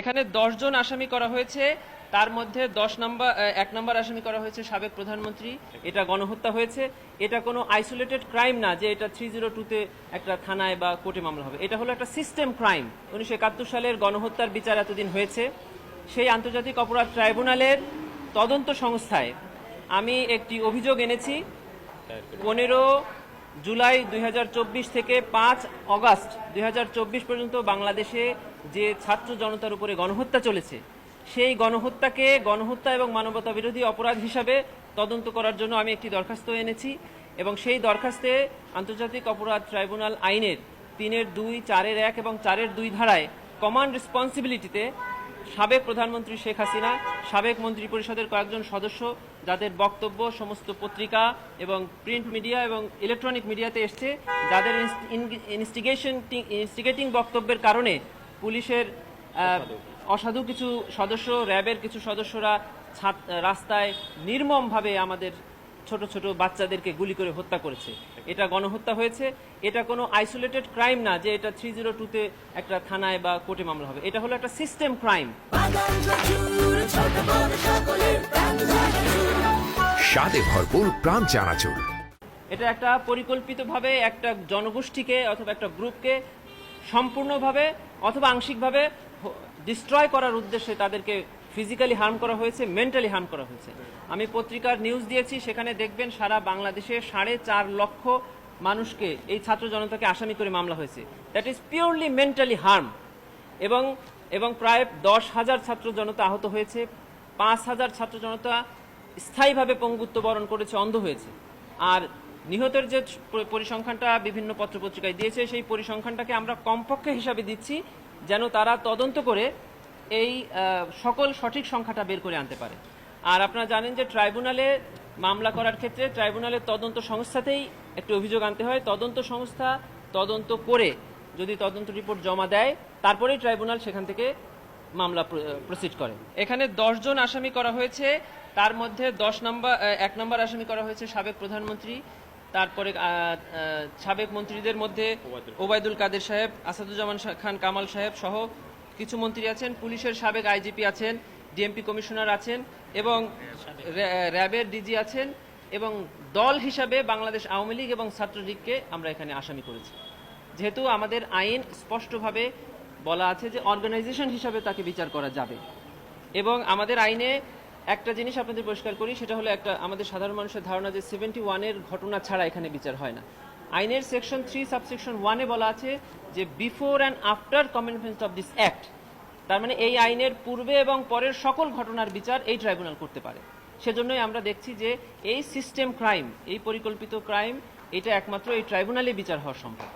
এখানে জন আসামি করা হয়েছে। তার মধ্যে দশ নম্বর এক নম্বর আসামি করা হয়েছে সাবেক প্রধানমন্ত্রী। এটা গণহত্যা হয়েছে। এটা কোনো আইসোলেটেড ক্রাইম না যে এটা থ্রি জিরো টুতে একটা থানায় বা কোর্টে মামলা হবে। এটা হলো একটা সিস্টেম ক্রাইম উনিশশো একাত্তর সালের গণহত্যার বিচার এতদিন হয়েছে। সেই আন্তর্জাতিক অপরাধ ট্রাইব্যুনালের তদন্ত সংস্থায় আমি একটি অভিযোগ এনেছি। পনেরো জুলাই দুই হাজার চব্বিশ থেকে পাঁচ অগাস্ট দুই হাজার চব্বিশ পর্যন্ত বাংলাদেশে যে ছাত্র জনতার উপরে গণহত্যা চলেছে, সেই গণহত্যাকে গণহত্যা এবং মানবতা বিরোধী অপরাধ হিসাবে তদন্ত করার জন্য আমি একটি দরখাস্ত এনেছি এবং সেই দরখাস্তে আন্তর্জাতিক অপরাধ ট্রাইব্যুনাল আইনের তিনের দুই, চারের এক এবং চারের দুই ধারায় কমান্ড রেসপন্সিবিলিটিতে সাবেক প্রধানমন্ত্রী শেখ হাসিনা, সাবেক মন্ত্রী পরিষদের কয়েকজন সদস্য যাদের বক্তব্য, সমস্ত পত্রিকা এবং প্রিন্ট মিডিয়া এবং ইলেকট্রনিক মিডিয়াতে এসছে, যাদের ইনস্টিগেশন ইনস্টিগেটিং বক্তব্যের কারণে পুলিশের অসাধু কিছু সদস্য, র্যাবের কিছু সদস্যরা রাস্তায় নির্মমভাবে আমাদের ছোট ছোট বাচ্চাদেরকে গুলি করে হত্যা করেছে। এটা গণহত্যা হয়েছে। এটা কোনো আইসোলেটেড ক্রাইম না যে এটা থ্রি জিরো টুতে একটা থানায় বা কোর্টে মামলা হবে। এটা হলো একটা সিস্টেম ক্রাইম। স্বাদে ভরপুর প্রাণ চানাচুর। এটা একটা পরিকল্পিতভাবে একটা জনগোষ্ঠীকে অথবা একটা গ্রুপকে সম্পূর্ণভাবে অথবা আংশিকভাবে ডিস্ট্রয় করার উদ্দেশ্যে তাদেরকে ফিজিক্যালি হার্ম করা হয়েছে, মেন্টালি হার্ম করা হয়েছে। আমি পত্রিকার নিউজ দিয়েছি, সেখানে দেখবেন সারা বাংলাদেশে সাড়ে চার লক্ষ মানুষকে এই ছাত্র জনতাকে আসামি করে মামলা হয়েছে। That is purely mentally harm এবং এবং প্রায় দশ হাজার ছাত্র জনতা আহত হয়েছে, পাঁচ হাজার ছাত্র জনতা স্থায়ীভাবে পঙ্গুত্ব বরণ করেছে, অন্ধ হয়েছে। আর নিহতের যে পরিসংখ্যানটা বিভিন্ন পত্রপত্রিকায় দিয়েছে, সেই পরিসংখ্যানটাকে আমরা কমপক্ষে হিসাবে দিচ্ছি, যেন তারা তদন্ত করে এই সকল সঠিক সংখ্যাটা বের করে আনতে পারে। আর আপনারা জানেন যে ট্রাইব্যুনালে মামলা করার ক্ষেত্রে ট্রাইব্যুনালের তদন্ত সংস্থাতেই একটি অভিযোগ আনতে হয়। তদন্ত সংস্থা তদন্ত করে যদি তদন্ত রিপোর্ট জমা দেয় তারপরেই ট্রাইব্যুনাল সেখান থেকে মামলা প্রসিড করে। এখানে জন আসামি করা হয়েছে। তার মধ্যে দশ নম্বর এক নম্বর আসামি করা হয়েছে সাবেক প্রধানমন্ত্রী তারপরে সাবেক মন্ত্রীদের মধ্যে ওবায়দুল কাদের সাহেব আসাদুজ্জামান খান কামাল সাহেব সহ কিছু মন্ত্রী আছেন, পুলিশের সাবেক আইজিপি আছেন, ডিএমপি কমিশনার আছেন এবং র্যাবের ডিজি আছেন এবং দল হিসাবে বাংলাদেশ আওয়ামী লীগ এবং ছাত্রলীগকে আমরা এখানে আসামি করেছি। যেহেতু আমাদের আইন স্পষ্টভাবে বলা আছে যে অর্গানাইজেশন হিসাবে তাকে বিচার করা যাবে। এবং আমাদের আইনে একটা জিনিস আপনাদের পরিষ্কার করি, সেটা হলো একটা আমাদের সাধারণ মানুষের ধারণা যে সেভেন্টি ওয়ানের ঘটনা ছাড়া এখানে বিচার হয় না। আইনের সেকশন থ্রি, সাবসেকশন ওয়ানে বলা আছে যে before and after commencement of this act, তার মানে এই আইনের পূর্বে এবং পরের সকল ঘটনার বিচার এই ট্রাইব্যুনাল করতে পারে। সেজন্যই আমরা দেখছি যে এই সিস্টেম ক্রাইম, এই পরিকল্পিত ক্রাইম, এটা একমাত্র এই ট্রাইব্যুনালে বিচার হওয়া সম্ভব।